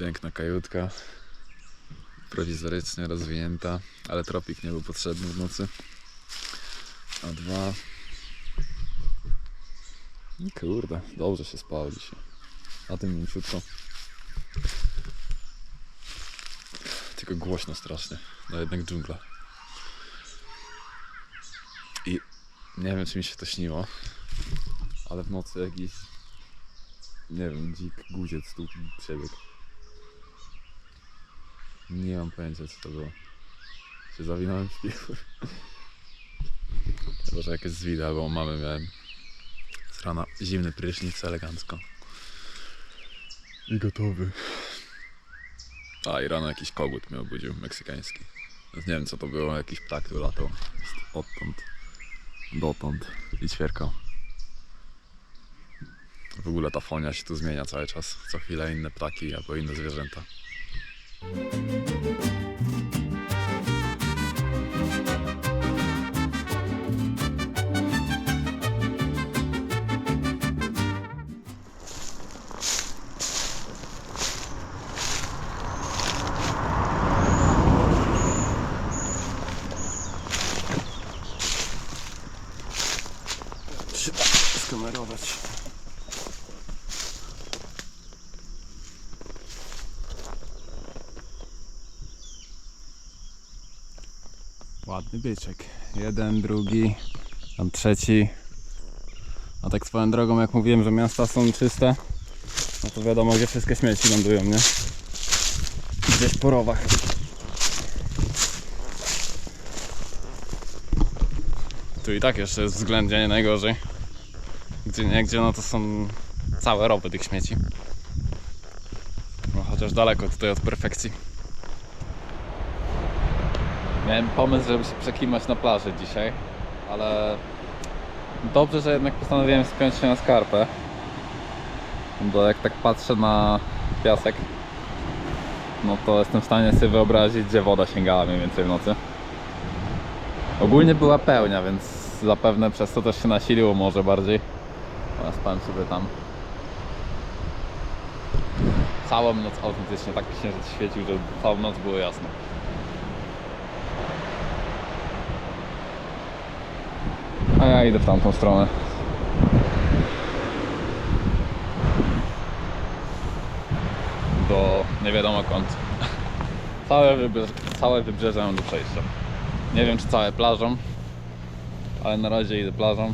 Piękna kajutka. Prowizorycznie rozwinięta, ale tropik nie był potrzebny w nocy. A dwa. I Kurde, dobrze się spało dzisiaj. A tym mięciutko. Tylko głośno strasznie. No jednak dżungla. I nie wiem czy mi się to śniło, ale w nocy jakiś nie wiem, dzik guziec tu przebiegł. Nie mam pojęcia co to było. Się zawinąłem w piór. Chyba, że jakieś zwida, bo u mamy miałem z rana zimny prysznic elegancko. I gotowy. A i rano jakiś kogut mnie obudził, meksykański. Nie wiem co to było, jakiś ptak tu latał odtąd, dotąd i ćwierkał. W ogóle ta fonia się tu zmienia cały czas. Co chwilę inne ptaki albo inne zwierzęta. Trzeba byczek. Jeden, drugi, tam trzeci. A tak swoją drogą, jak mówiłem, że miasta są czyste, no to wiadomo, gdzie wszystkie śmieci lądują, nie? Gdzieś po rowach. Tu i tak jeszcze jest względnie nie najgorzej. Gdzie nie gdzie, no to są całe rowy tych śmieci. No chociaż daleko tutaj od perfekcji. Miałem pomysł, żeby się przekimać na plaży dzisiaj, ale dobrze, że jednak postanowiłem spiąć się na skarpę. Bo jak tak patrzę na piasek, no to jestem w stanie sobie wyobrazić, gdzie woda sięgała mniej więcej w nocy. Ogólnie była pełnia, więc zapewne przez to też się nasiliło może bardziej. Ja spałem sobie tam. Całą noc autentycznie tak księżyc świecił, że całą noc było jasno. A ja idę w tamtą stronę. Do nie wiadomo kąt. Całe wybrzeże, całe wybrzeże mam do przejścia. Nie wiem czy całe plażą, ale na razie idę plażą.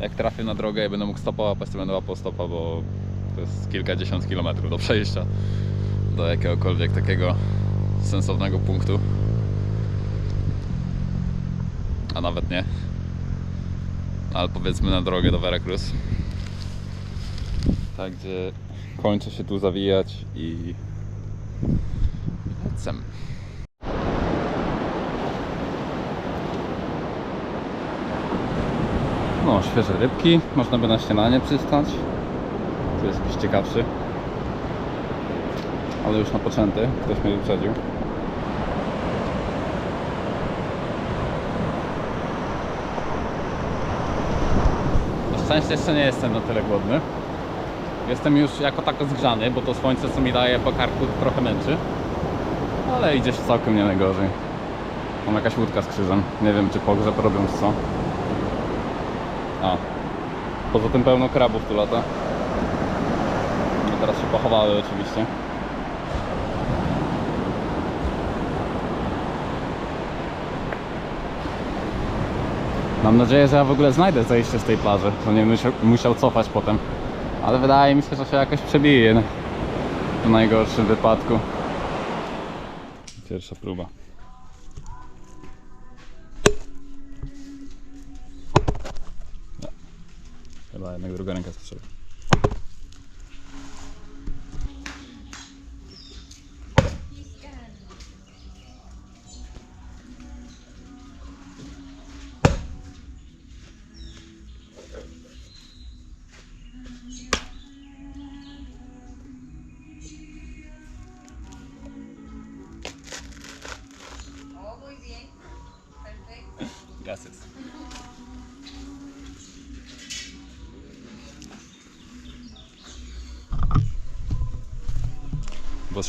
Jak trafię na drogę i będę mógł stopa łapać, to będę łapał stopa, bo to jest kilkadziesiąt kilometrów do przejścia do jakiegokolwiek takiego sensownego punktu. A nawet nie. Ale powiedzmy na drogę do Veracruz. Tak, gdzie kończę się tu zawijać i lecę. No, świeże rybki. Można by na śniadanie przystać. Tu jest jakiś ciekawszy. Ale już napoczęty. Ktoś mnie wyprzedził. Szczęście jeszcze nie jestem na tyle głodny. Jestem już jako tako zgrzany, bo to słońce co mi daje po karku trochę męczy. Ale idzie się całkiem nie najgorzej. Mam jakaś łódka z krzyżem. Nie wiem czy pogrzeb robią czy co. A. Poza tym pełno krabów tu lata. No teraz się pochowały oczywiście. Mam nadzieję, że ja w ogóle znajdę zejście z tej plaży, bo nie będę musiał, cofać potem. Ale wydaje mi się, że się jakoś przebije w najgorszym wypadku. Pierwsza próba. Chyba jednak druga ręka strzela. Oh,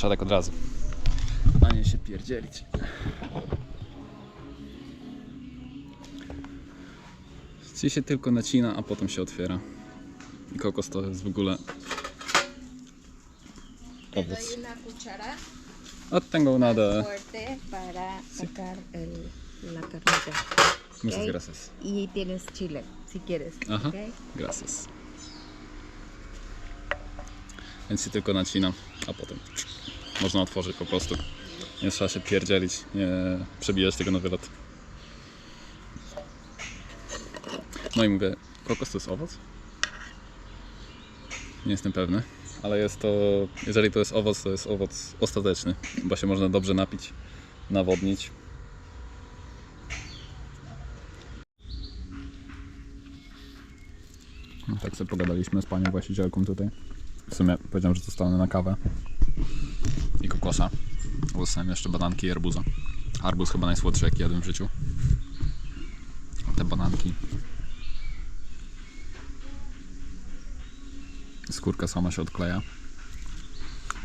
trzeba tak od razu. A nie się pierdzielić. Ci się tylko nacina, a potem się otwiera. I kokos to jest w ogóle owoc. Od tego nada. la carnita. Muchas gracias. Y tienes chile, si quieres. Aha. Gracias. Więc się tylko nacina, a potem można otworzyć po prostu. Nie trzeba się pierdzielić, nie przebijać tego na wylot. No i mówię, kokos to jest owoc? Nie jestem pewny, ale jest to, jeżeli to jest owoc, to jest owoc ostateczny, bo się można dobrze napić, nawodnić. No, tak sobie pogadaliśmy z panią właścicielką tutaj. W sumie powiedziałem, że zostanę na kawę i kokosa. Dostałem jeszcze bananki i arbuza. Arbuz chyba najsłodszy jaki jadłem w życiu. Te bananki. Skórka sama się odkleja.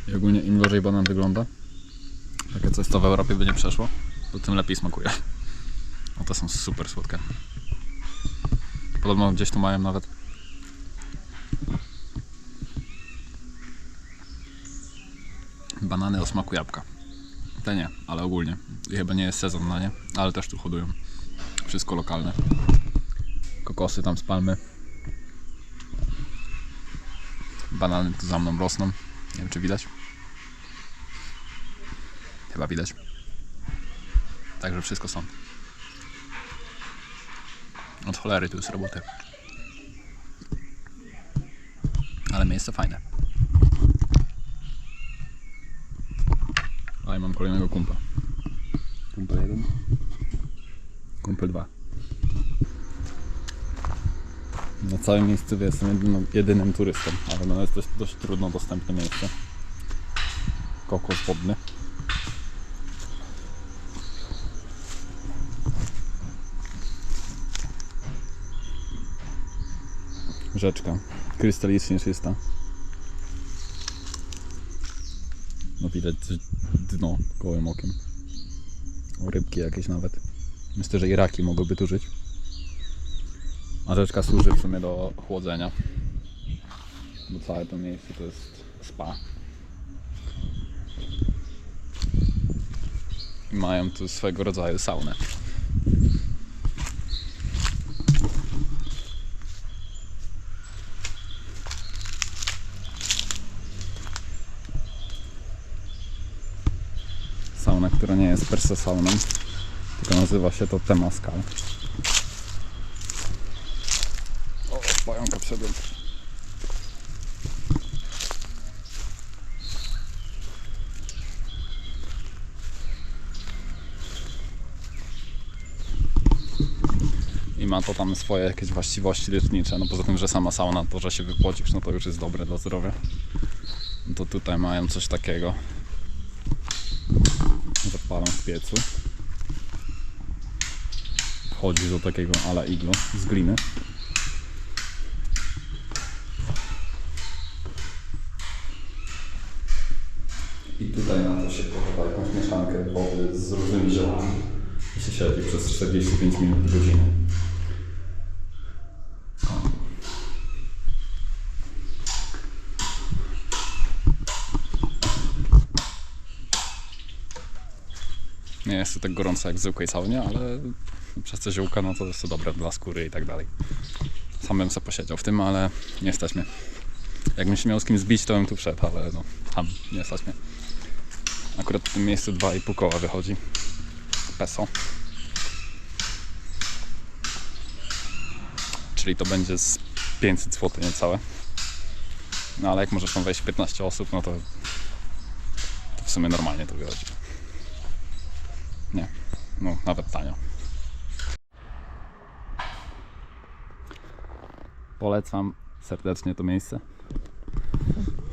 I ogólnie im gorzej banan wygląda, takie coś co w Europie by nie przeszło, to tym lepiej smakuje. O te są super słodkie. Podobno gdzieś tu mają nawet banany o smaku jabłka. Te nie, ale ogólnie. Chyba nie jest sezon na nie, ale też tu hodują. Wszystko lokalne. Kokosy tam z palmy. Banany tu za mną rosną. Nie wiem czy widać. Chyba widać. Także wszystko są. Od cholery tu jest roboty. Ale miejsce fajne. A i mam kolejnego kumpla. Kumpel jeden. Kumpel dwa. Na całym miejscu jestem jedynym, jedynym turystą, ale no jest dość, dość trudno dostępne miejsce. Kokos wodny. Rzeczka. Krystalicznie czysta. Widać dno gołym okiem. Rybki jakieś nawet. Myślę, że i raki mogłyby tu żyć. A rzeczka służy w sumie do chłodzenia. Bo całe to miejsce to jest spa. I mają tu swego rodzaju saunę. Sauna, która nie jest per se sauną, tylko nazywa się to Temascal. O, pająka wszedłem. I ma to tam swoje jakieś właściwości lecznicze. No poza tym, że sama sauna, to, że się wypłocisz, no to już jest dobre dla zdrowia. No to tutaj mają coś takiego. Zapalam w piecu. Wchodzi do takiego ala iglo z gliny. I tutaj na to się podaje jakąś mieszankę wody z różnymi ziołami. I się siedzi przez 45 minut do godziny. Jest tak gorąco jak w zwykłej saunie, ale przez te ziółka no to jest to dobre dla skóry i tak dalej. Sam bym sobie posiedział w tym, ale nie mnie. Jakbym się miał z kim zbić, to bym tu wszedł, ale no tam nie mnie. Akurat w tym miejscu 2,5 koła wychodzi. Peso. Czyli to będzie z 500 zł niecałe. No ale jak możesz tam wejść 15 osób, no to, to w sumie normalnie to wychodzi. Nie, no nawet tanio. Polecam serdecznie to miejsce.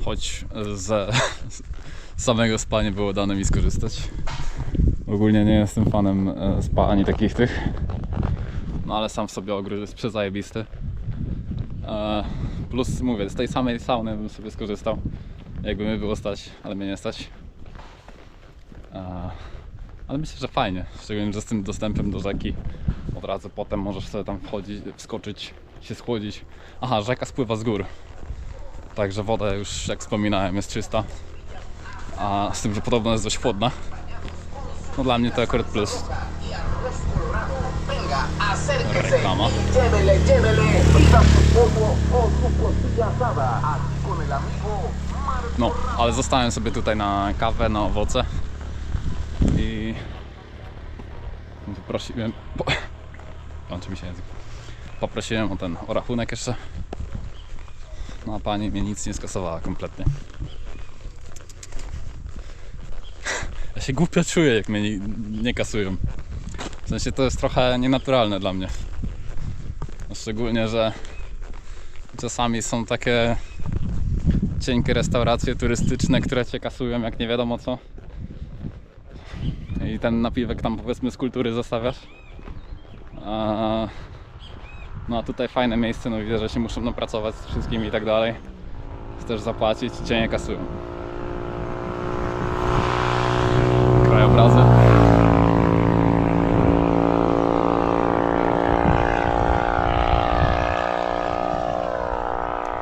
Choć ze z samego spa nie było dane mi skorzystać. Ogólnie nie jestem fanem e, spa ani takich tych. No ale sam w sobie ogród jest przezajebisty. E, Plus mówię, z tej samej sauny bym sobie skorzystał. jakby mnie było stać, ale mnie nie stać. Ale myślę, że fajnie, szczególnie, że z tym dostępem do rzeki od razu potem możesz sobie tam wchodzić, wskoczyć, się schłodzić. Aha, rzeka spływa z gór. Także woda już, jak wspominałem, jest czysta. A z tym, że podobno jest dość chłodna. No dla mnie to akurat plus. Reklama. No, ale zostałem sobie tutaj na kawę, na owoce i poprosiłem. Po... Mi się język. Poprosiłem o ten o rachunek jeszcze. No a pani mnie nic nie skasowała kompletnie. Ja się głupio czuję, jak mnie nie, nie kasują. W sensie to jest trochę nienaturalne dla mnie. No, szczególnie, że czasami są takie cienkie restauracje turystyczne, które cię kasują jak nie wiadomo co. I ten napiwek tam powiedzmy z kultury zostawiasz. A, no a tutaj fajne miejsce, no widzę, że się muszą napracować z wszystkimi i tak dalej. Chcesz zapłacić cię nie kasują. Krajobrazy.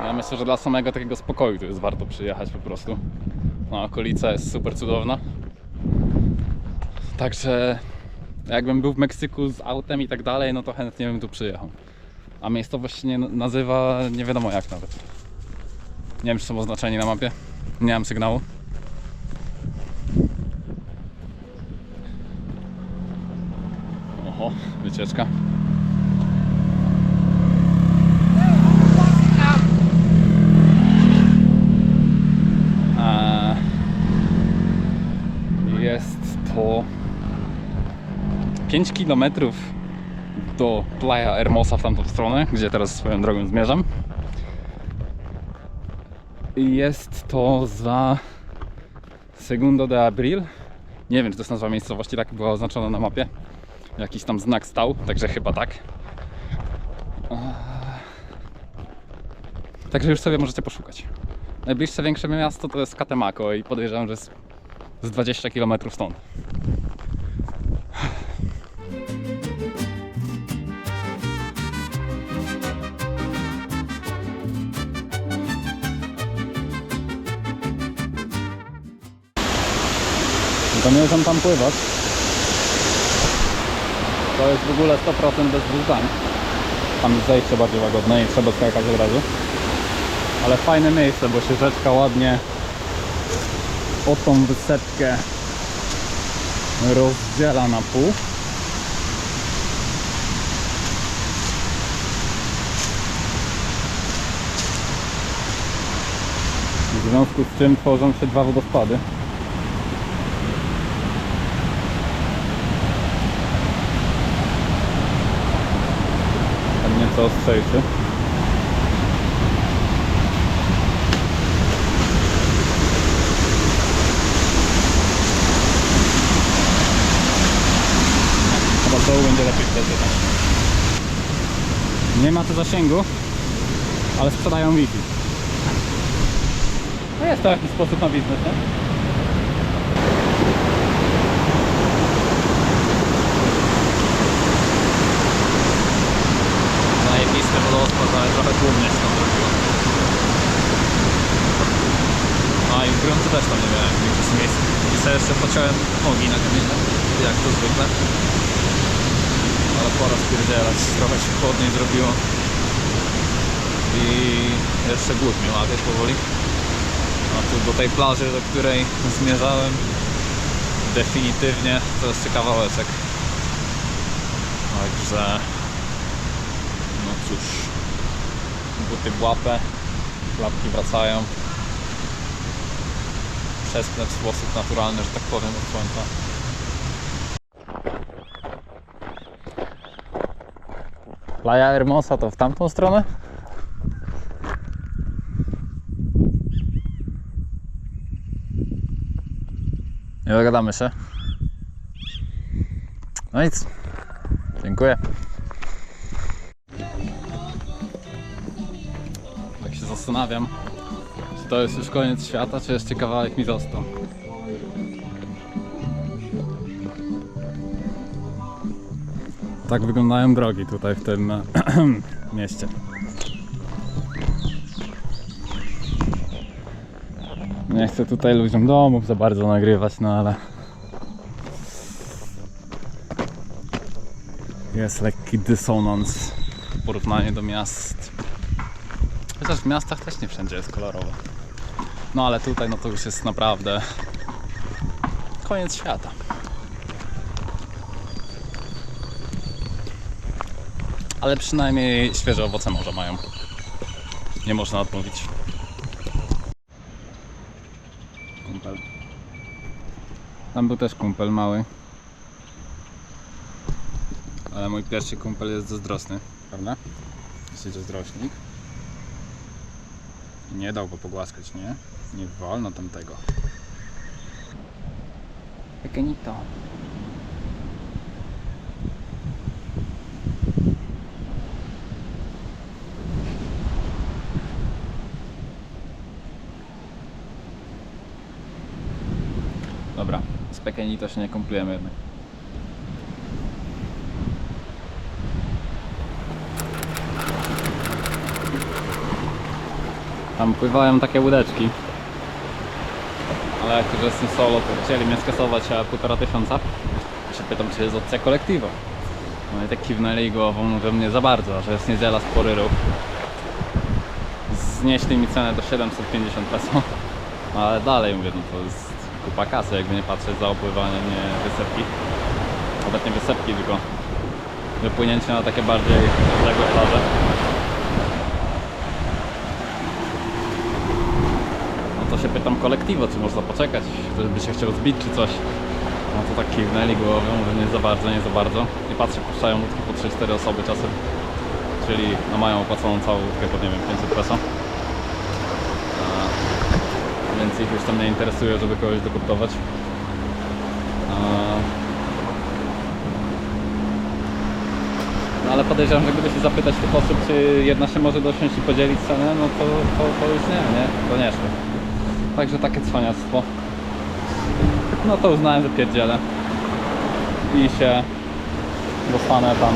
Ja myślę, że dla samego takiego spokoju to jest warto przyjechać po prostu. No, okolica jest super cudowna. Także jakbym był w Meksyku z autem i tak dalej, no to chętnie bym tu przyjechał. A miejscowość się nie nazywa nie wiadomo jak nawet. Nie wiem czy są oznaczeni na mapie. Nie mam sygnału. Oho, wycieczka. Jest to 5 km do Playa Hermosa w tamtą stronę, gdzie teraz swoją drogą zmierzam. I jest to za Segundo de Abril. Nie wiem, czy to jest nazwa miejscowości, tak była oznaczona na mapie. Jakiś tam znak stał, także chyba tak. Eee, Także już sobie możecie poszukać. Najbliższe większe miasto to jest Catemaco i podejrzewam, że jest z 20 km stąd. Zamierzam tam pływać. To jest w ogóle 100% bez zdań. Tam jest zejście bardziej łagodne i trzeba skakać od razu. Ale fajne miejsce, bo się rzeczka ładnie o tą wysepkę rozdziela na pół. W związku z czym tworzą się dwa wodospady. Nieco ostrzejszy. Chyba z dołu będzie lepiej wtedy. tak? Nie ma tu zasięgu, ale sprzedają Wi-Fi. No jest to jakiś sposób na biznes, nie? Zajebisty wodospad, ale trochę tłumnie się tam zrobiło. No i w też tam nie miałem większych miejsc. I sobie jeszcze pociąłem nogi na kamieniach, jak to zwykle. Ale pora spierdzielać, trochę się chłodniej zrobiło. I jeszcze głód mnie łapie powoli. A tu do tej plaży, do której zmierzałem, definitywnie to jest kawałeczek. Także cóż, buty w łapę, klapki wracają. Przesknę w sposób naturalny, że tak powiem, od słońca. Playa Hermosa to w tamtą stronę? Nie dogadamy się. No nic. Dziękuję. Zastanawiam, Czy to jest już koniec świata, czy jeszcze kawałek mi został? Tak wyglądają drogi tutaj w tym mieście. Nie chcę tutaj ludziom domów za bardzo nagrywać, no ale jest lekki dysonans w porównaniu do miast. Chociaż w miastach też nie wszędzie jest kolorowo. No ale tutaj no to już jest naprawdę koniec świata. Ale przynajmniej świeże owoce morza mają. Nie można odmówić. Kumpel. Tam był też kumpel mały. Ale mój pierwszy kumpel jest zazdrosny, prawda? Jesteś zazdrośnik. Nie dał go pogłaskać, nie? Nie wolno tamtego. Pequeñito. Dobra, z Pequeñito się nie komplujemy jednak. Tam pływają takie łódeczki. Ale jak już jestem solo, to chcieli mnie skasować a półtora tysiąca. Ja się pytam, czy jest opcja kolektywa. No i tak kiwnęli głową, że mnie za bardzo, że jest niedziela, spory ruch. Znieśli mi cenę do 750 peso. No ale dalej mówię, no to jest kupa kasy, jakby nie patrzeć za opływanie, nie wysepki. Nawet nie wysepki, tylko wypłynięcie na takie bardziej odległe plaże. To się pytam kolektywo, czy można poczekać, ktoś by się chciał zbić czy coś. No to tak kiwnęli głową, że nie za bardzo, nie za bardzo. I patrzę, puszczają łódki po 3-4 osoby czasem. Czyli no mają opłaconą całą łódkę po nie wiem 500 peso. Więc ich już tam nie interesuje, żeby kogoś dokuptować. No ale podejrzewam, że gdyby się zapytać tych osób, czy jedna się może dosiąść i podzielić cenę, no to, to, to już nie, nie? Koniecznie. Także takie cwaniactwo. No to uznałem, że pierdzielę. I się dostanę tam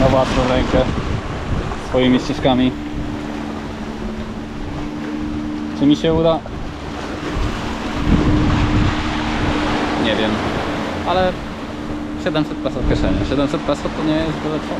na własną rękę swoimi ścieżkami. Czy mi się uda? Nie wiem. Ale 700 peso w kieszeni. 700 peso to nie jest byle co.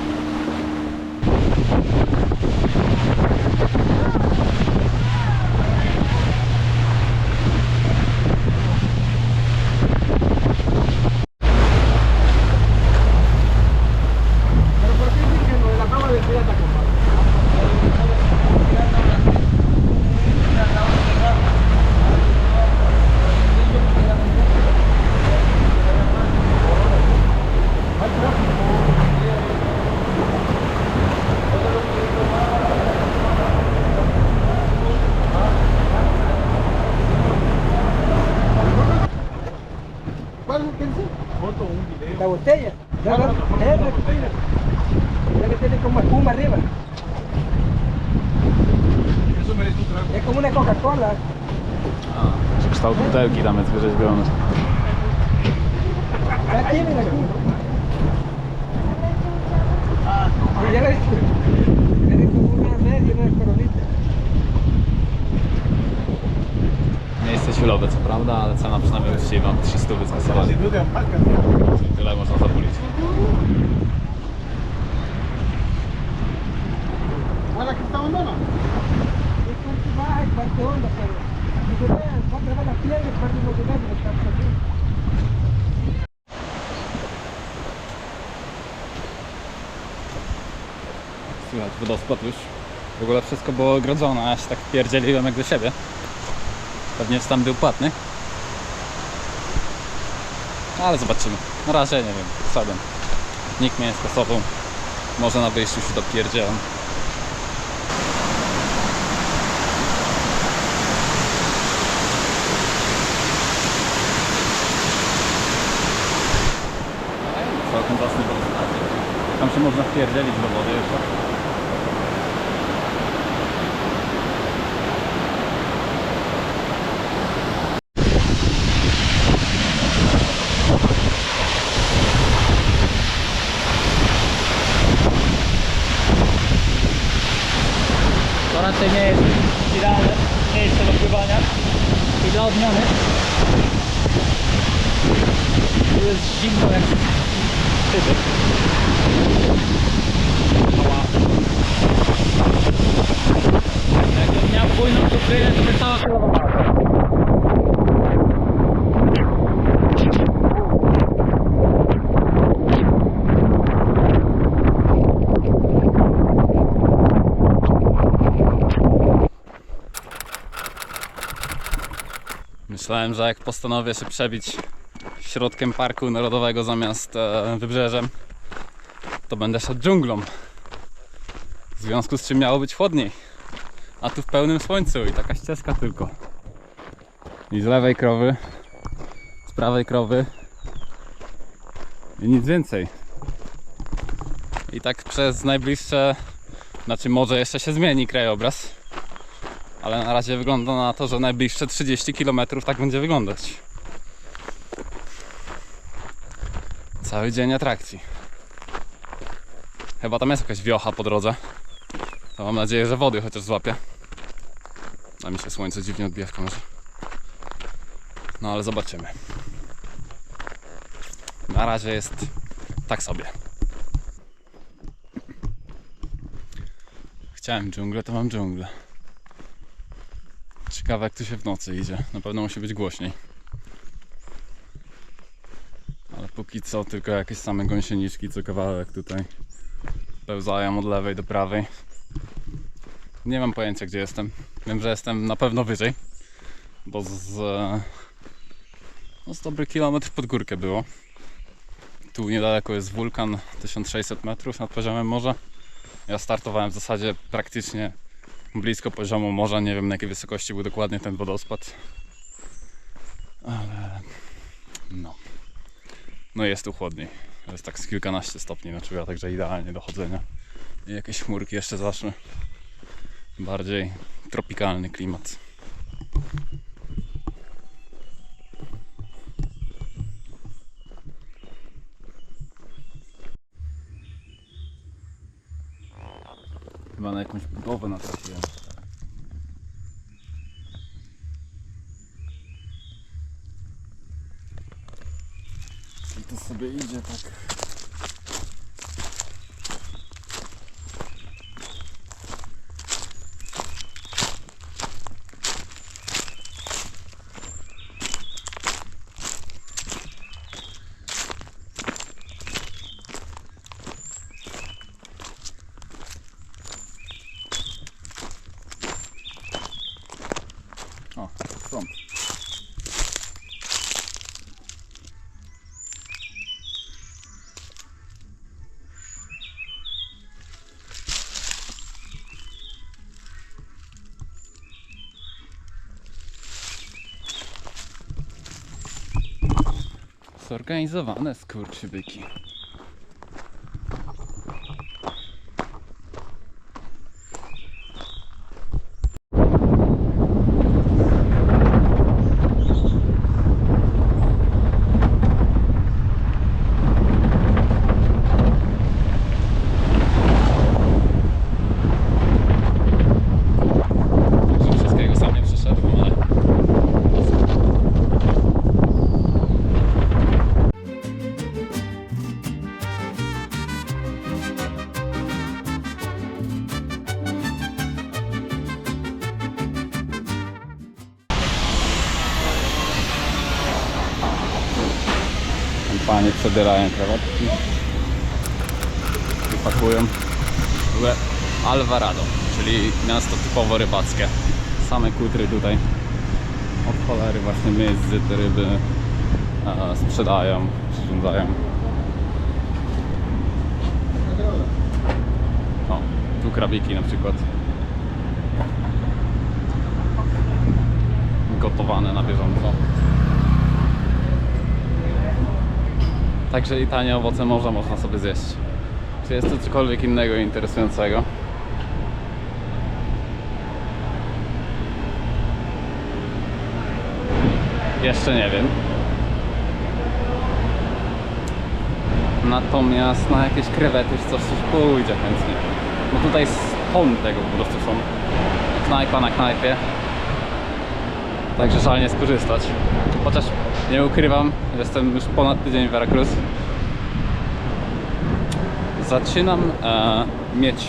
Silowe co prawda, ale cena przynajmniej uczciwa. 300 skasowali. Sin duda, marca. Czyli tyle można zapulić. ¿Cuál es la que está wodospad już. W ogóle wszystko było ogrodzone, a ja się tak pierdzieliłem jak do siebie. Pewnie tam był płatny. Ale zobaczymy. Na razie nie wiem, wszedłem. Nikt mnie nie skasował. Może na wyjściu się dopierdzielam. Całkiem wodospad. Tam się można wpierdzielić do wody jeszcze. raczej nie jest idealne miejsce do pływania i dla odmiany tu jest zimno jak tyby. Ała. Jakbym miał płynąć do tyle, to by cała choroba mała. Myślałem, że jak postanowię się przebić środkiem Parku Narodowego zamiast e, wybrzeżem, to będę szedł dżunglą. W związku z czym miało być chłodniej. A tu w pełnym słońcu i taka ścieżka tylko. I z lewej krowy, z prawej krowy i nic więcej. I tak przez najbliższe, znaczy może jeszcze się zmieni krajobraz, ale na razie wygląda na to, że najbliższe 30 km tak będzie wyglądać. Cały dzień atrakcji. Chyba tam jest jakaś wiocha po drodze. To mam nadzieję, że wody chociaż złapię. A mi się słońce dziwnie odbija w kamerze. No ale zobaczymy. Na razie jest tak sobie. Chciałem dżunglę, to mam dżunglę. Ciekawe jak tu się w nocy idzie. Na pewno musi być głośniej. Ale póki co tylko jakieś same gąsieniczki co kawałek tutaj pełzają od lewej do prawej. Nie mam pojęcia gdzie jestem. Wiem, że jestem na pewno wyżej. Bo z... No z dobry kilometr pod górkę było. Tu niedaleko jest wulkan 1600 metrów nad poziomem morza. Ja startowałem w zasadzie praktycznie blisko poziomu morza. Nie wiem na jakiej wysokości był dokładnie ten wodospad. Ale no. No jest tu chłodniej. Jest tak z kilkanaście stopni na czuja, także idealnie do chodzenia. I jakieś chmurki jeszcze zaczną. Bardziej tropikalny klimat. Yeah. Zorganizowane skurczybyki. Panie przebierają krawatki i pakują Alvarado, czyli miasto typowo rybackie. Same kutry tutaj od cholery właśnie gdzie te ryby e, sprzedają, przyrządzają. O, tu krabiki na przykład. Gotowane na bieżąco. Także i tanie owoce morza można sobie zjeść. Czy jest to cokolwiek innego interesującego? Jeszcze nie wiem. Natomiast na jakieś krewety czy coś, pójdzie chętnie. Bo tutaj s- tony tego po prostu są. Knajpa na knajpie. Także żal nie skorzystać. Chociaż nie ukrywam, jestem już ponad tydzień w Veracruz. Zaczynam e, mieć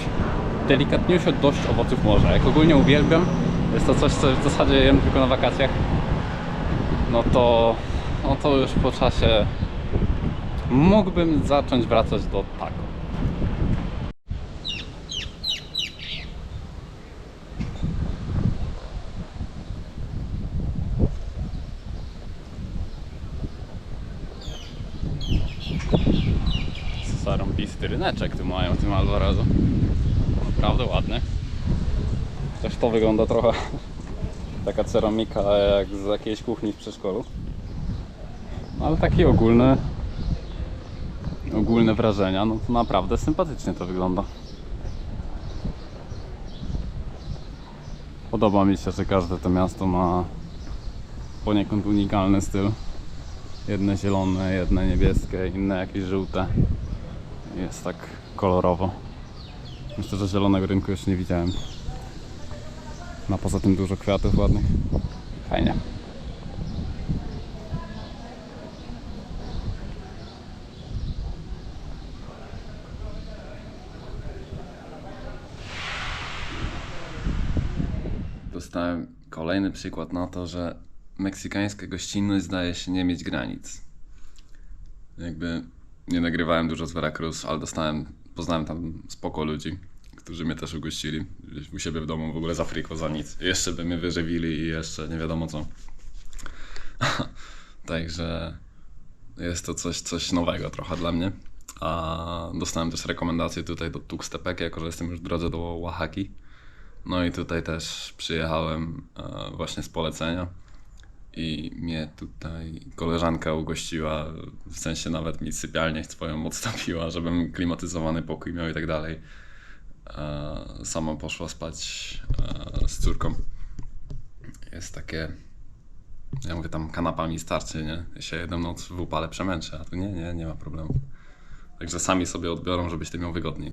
delikatniejszą dość owoców morza. Jak ogólnie uwielbiam, jest to coś, co w zasadzie jem tylko na wakacjach. No to, no to już po czasie mógłbym zacząć wracać do taco. Ryneczek tu mają tym Alvarado. Naprawdę ładny. Chociaż to wygląda trochę taka ceramika jak z jakiejś kuchni w przedszkolu. No, ale takie ogólne ogólne wrażenia, no to naprawdę sympatycznie to wygląda. Podoba mi się, że każde to miasto ma poniekąd unikalny styl. Jedne zielone, jedne niebieskie, inne jakieś żółte. Jest tak kolorowo. Myślę, że zielonego rynku jeszcze nie widziałem. Ma poza tym dużo kwiatów ładnych. Fajnie. Dostałem kolejny przykład na to, że meksykańska gościnność zdaje się nie mieć granic. Jakby nie nagrywałem dużo z Veracruz, ale dostałem, poznałem tam spoko ludzi, którzy mnie też ugościli. U siebie w domu w ogóle z Afryką za nic. Jeszcze by mnie wyżywili i jeszcze nie wiadomo co. Także jest to coś, coś nowego trochę dla mnie. A dostałem też rekomendacje tutaj do Tuxtepec, jako że jestem już w drodze do Oaxaki. No i tutaj też przyjechałem e, właśnie z polecenia i mnie tutaj koleżanka ugościła, w sensie nawet mi sypialnię swoją odstawiła, żebym klimatyzowany pokój miał i tak dalej. Sama poszła spać e, z córką. Jest takie, ja mówię tam kanapami starczy, nie? Ja się jedną noc w upale przemęczę, a tu nie, nie, nie ma problemu. Także sami sobie odbiorą, żebyś ty miał wygodniej.